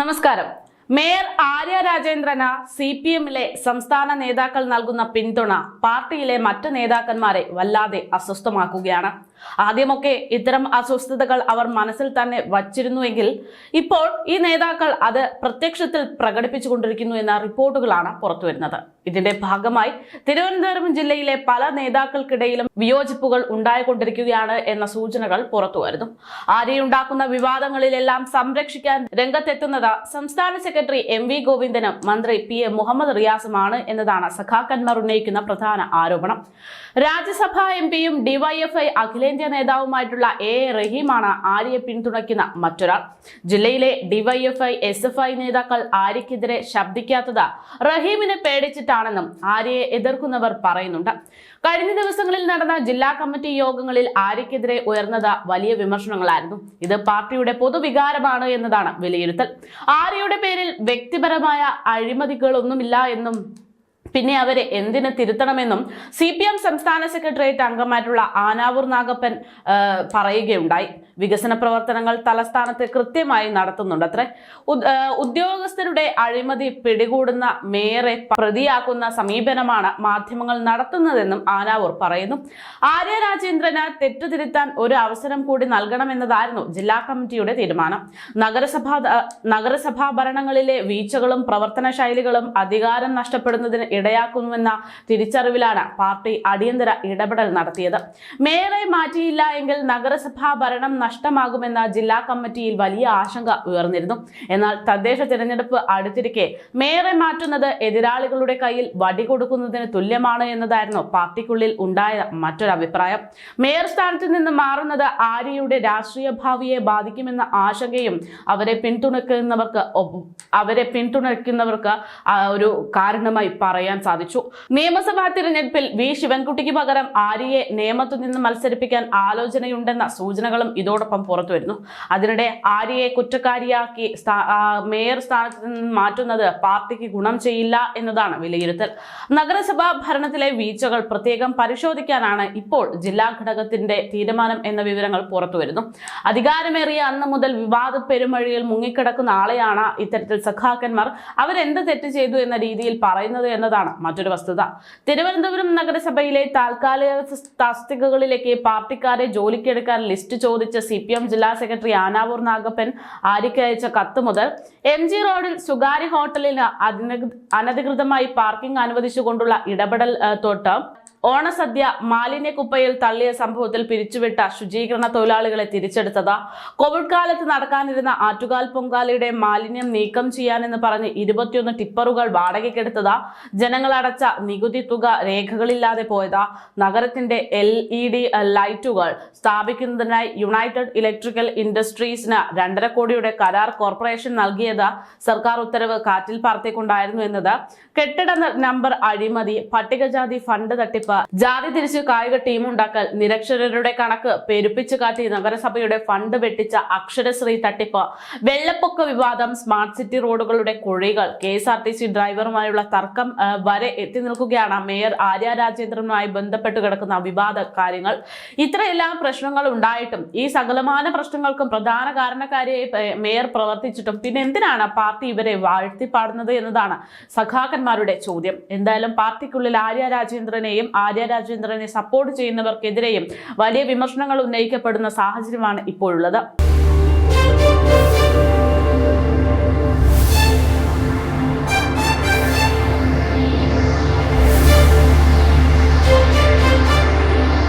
നമസ്കാരം. മേയർ ആര്യ രാജേന്ദ്രന് C P എമ്മിലെ സംസ്ഥാന നേതാക്കൾ നൽകുന്ന പിന്തുണ പാർട്ടിയിലെ മറ്റ് നേതാക്കന്മാരെ വല്ലാതെ അസ്വസ്ഥമാക്കുകയാണ്. ആദ്യമൊക്കെ ഇത്തരം അസ്വസ്ഥതകൾ അവർ മനസ്സിൽ തന്നെ വച്ചിരുന്നുവെങ്കിൽ ഇപ്പോൾ ഈ നേതാക്കൾ അത് പ്രത്യക്ഷത്തിൽ പ്രകടിപ്പിച്ചുകൊണ്ടിരിക്കുന്നു എന്ന റിപ്പോർട്ടുകളാണ് പുറത്തുവരുന്നത്. ഇതിന്റെ ഭാഗമായി തിരുവനന്തപുരം ജില്ലയിലെ പല നേതാക്കൾക്കിടയിലും വിയോജിപ്പുകൾ ഉണ്ടായിക്കൊണ്ടിരിക്കുകയാണ് എന്ന സൂചനകൾ പുറത്തുവരുന്നു. ആരെയുണ്ടാക്കുന്ന വിവാദങ്ങളിലെല്ലാം സംരക്ഷിക്കാൻ രംഗത്തെത്തുന്നത് സംസ്ഥാന സെക്രട്ടറി എം വി ഗോവിന്ദനും മന്ത്രി പി എ മുഹമ്മദ് റിയാസുമാണ് എന്നതാണ് സഖാക്കന്മാർ ഉന്നയിക്കുന്ന പ്രധാന ആരോപണം. രാജ്യസഭാ എം പിയും ഡിവൈഎഫ്ഐ അഖിലേന്ത്യാ നേതാവുമായിട്ടുള്ള എ റഹീമാണ് ആര്യയെ പിന്തുണയ്ക്കുന്ന മറ്റൊരാൾ. ജില്ലയിലെ ഡിവൈഎഫ്ഐ എസ് എഫ് ഐ നേതാക്കൾ ആര്യക്കെതിരെ ശബ്ദിക്കാത്തത് റഹീമിനെ പേടിച്ചിട്ടാണെന്നും ആര്യയെ എതിർക്കുന്നവർ പറയുന്നുണ്ട്. കഴിഞ്ഞ ദിവസങ്ങളിൽ നടന്ന ജില്ലാ കമ്മിറ്റി യോഗങ്ങളിൽ ആര്യക്കെതിരെ ഉയർന്നത് വലിയ വിമർശനങ്ങളായിരുന്നു. ഇത് പാർട്ടിയുടെ പൊതുവികാരമാണ് എന്നതാണ് വിലയിരുത്തൽ. ആര്യയുടെ പേരിൽ വ്യക്തിപരമായ അഴിമതികളൊന്നുമില്ല എന്നും പിന്നെ അവരെ എന്തിന് തിരുത്തണമെന്നും സി പി എം സംസ്ഥാന സെക്രട്ടേറിയറ്റ് അംഗമായിട്ടുള്ള ആനാവൂർ നാഗപ്പൻ പറയുകയുണ്ടായി. വികസന പ്രവർത്തനങ്ങൾ തലസ്ഥാനത്ത് കൃത്യമായി നടത്തുന്നുണ്ട്. അത്ര. ഉദ്യോഗസ്ഥരുടെ അഴിമതി പിടികൂടുന്ന മേയറെ പ്രതിയാക്കുന്ന സമീപനമാണ് മാധ്യമങ്ങൾ നടത്തുന്നതെന്നും ആനാവൂർ പറയുന്നു. ആര്യ രാജേന്ദ്രന് തെറ്റുതിരുത്താൻ ഒരു അവസരം കൂടി നൽകണമെന്നതായിരുന്നു ജില്ലാ കമ്മിറ്റിയുടെ തീരുമാനം. നഗരസഭാ നഗരസഭാ ഭരണങ്ങളിലെ വീഴ്ചകളും പ്രവർത്തന ശൈലികളും അധികാരം നഷ്ടപ്പെടുന്നതിന് ഇടയാക്കുന്നുവെന്ന തിരിച്ചറിവിലാണ് പാർട്ടി അടിയന്തര ഇടപെടൽ നടത്തിയത്. മേയറെ മാറ്റിയില്ല എങ്കിൽ നഗരസഭാ ഭരണം നഷ്ടമാകുമെന്ന ജില്ലാ കമ്മിറ്റിയിൽ വലിയ ആശങ്ക ഉയർന്നിരുന്നു. എന്നാൽ തദ്ദേശ തിരഞ്ഞെടുപ്പ് അടുത്തിരിക്കെ മേയറെ മാറ്റുന്നത് എതിരാളികളുടെ കയ്യിൽ വടി കൊടുക്കുന്നതിന് തുല്യമാണ് എന്നതായിരുന്നു പാർട്ടിക്കുള്ളിൽ ഉണ്ടായ മറ്റൊരു അഭിപ്രായം മേയർ സ്ഥാനത്ത് നിന്ന് മാറുന്നത് ആര്യയുടെ രാഷ്ട്രീയ ഭാവിയെ ബാധിക്കുമെന്ന ആശങ്കയും അവരെ പിന്തുണയ്ക്കുന്നവർക്ക് അവരെ പിന്തുണയ്ക്കുന്നവർക്ക് ഒരു കാരണമായി പറയാൻ സാധിച്ചു. നിയമസഭാ തിരഞ്ഞെടുപ്പിൽ വി. ശിവൻകുട്ടിക്ക് പകരം ആര്യയെ നിയമത്തു നിന്ന് മത്സരിപ്പിക്കാൻ ആലോചനയുണ്ടെന്ന സൂചനകളും ഇതോടൊപ്പം പുറത്തുവരുന്നു അതിനിടെ ആര്യയെ കുറ്റക്കാരിയാക്കി മേയർ സ്ഥാനത്ത് നിന്ന് മാറ്റുന്നത് പാർട്ടിക്ക് ഗുണം ചെയ്യില്ല എന്നതാണ് വിലയിരുത്തൽ. നഗരസഭാ ഭരണത്തിലെ വീഴ്ചകൾ പ്രത്യേകം പരിശോധിക്കാനാണ് ഇപ്പോൾ ജില്ലാ ഘടകത്തിന്റെ തീരുമാനം എന്ന വിവരങ്ങൾ പുറത്തുവരുന്നു അധികാരമേറിയ അന്ന് മുതൽ വിവാദ പെരുമഴയിൽ മുങ്ങിക്കിടക്കുന്ന ആളെയാണ് ഇത്തരത്തിൽ സഖാക്കന്മാർ. അവരെന്ത് തെറ്റ് ചെയ്തു എന്ന രീതിയിൽ പറയുന്നത് എന്നതാണ് മറ്റൊരു വസ്തുത. തിരുവനന്തപുരം നഗരസഭയിലെ താൽക്കാലിക തസ്തികകളിലേക്ക് പാർട്ടിക്കാരെ ജോലിക്കെടുക്കാൻ ലിസ്റ്റ് ചോദിച്ച സി പി എം ജില്ലാ സെക്രട്ടറി ആനാവൂർ നാഗപ്പൻ ആരിക്കയച്ച കത്ത് മുതൽ എം ജി റോഡിൽ സ്വകാര്യ ഹോട്ടലിന് അനധികൃതമായി പാർക്കിംഗ് അനുവദിച്ചുകൊണ്ടുള്ള ഇടപെടൽ തൊട്ട് ഓണസദ്യ മാലിന്യക്കുപ്പയിൽ തള്ളിയ സംഭവത്തിൽ പിരിച്ചുവിട്ട ശുചീകരണ തൊഴിലാളികളെ തിരിച്ചെടുത്തത്. കോവിഡ് കാലത്ത് നടക്കാനിരുന്ന ആറ്റുകാൽ പൊങ്കാലയുടെ മാലിന്യം നീക്കം ചെയ്യാനെന്ന് പറഞ്ഞ് ഇരുപത്തിയൊന്ന് ടിപ്പറുകൾ വാടകയ്ക്കെടുത്തത് ജനങ്ങളടച്ച നികുതി തുക രേഖകളില്ലാതെ പോയത്. നഗരത്തിന്റെ എൽ ഇ ഡി ലൈറ്റുകൾ സ്ഥാപിക്കുന്നതിനായി യുണൈറ്റഡ് ഇലക്ട്രിക്കൽ ഇൻഡസ്ട്രീസിന് രണ്ടര കോടിയുടെ കരാർ കോർപ്പറേഷൻ നൽകിയത് സർക്കാർ ഉത്തരവ് കാറ്റിൽ പറത്തിക്കൊണ്ടായിരുന്നു എന്നത്. കെട്ടിട നമ്പർ അഴിമതി പട്ടികജാതി ഫണ്ട് തട്ടിപ്പ് ജാതി തിരിച്ച് കായിക ടീം ഉണ്ടാക്കൽ നിരക്ഷരരുടെ കണക്ക് പെരുപ്പിച്ചു കാട്ടി നഗരസഭയുടെ ഫണ്ട് വെട്ടിച്ച അക്ഷരശ്രീ തട്ടിപ്പ്. വെള്ളപ്പൊക്ക വിവാദം സ്മാർട്ട് സിറ്റി റോഡുകളുടെ കുഴികൾ. K S R T C ഡ്രൈവറുമായുള്ള തർക്കം വരെ എത്തി നിൽക്കുകയാണ്. മേയർ ആര്യ രാജേന്ദ്രനുമായി ബന്ധപ്പെട്ട് കിടക്കുന്ന വിവാദ കാര്യങ്ങൾ. ഇത്രയെല്ലാം പ്രശ്നങ്ങൾ ഉണ്ടായിട്ടും ഈ സകലമാന പ്രശ്നങ്ങൾക്കും പ്രധാന കാരണക്കാരിയായി മേയർ പ്രവർത്തിച്ചിട്ടും പിന്നെ എന്തിനാണ് പാർട്ടി ഇവരെ വാഴ്ത്തിപ്പാടുന്നത് എന്നതാണ് സഖാക്കന്മാരുടെ ചോദ്യം. എന്തായാലും പാർട്ടിക്കുള്ളിൽ ആര്യ രാജേന്ദ്രനെയും ആര്യ രാജേന്ദ്രനെ സപ്പോർട്ട് ചെയ്യുന്നവർക്കെതിരെയും വലിയ വിമർശനങ്ങൾ ഉന്നയിക്കപ്പെടുന്ന സാഹചര്യമാണ് ഇപ്പോഴുള്ളത്.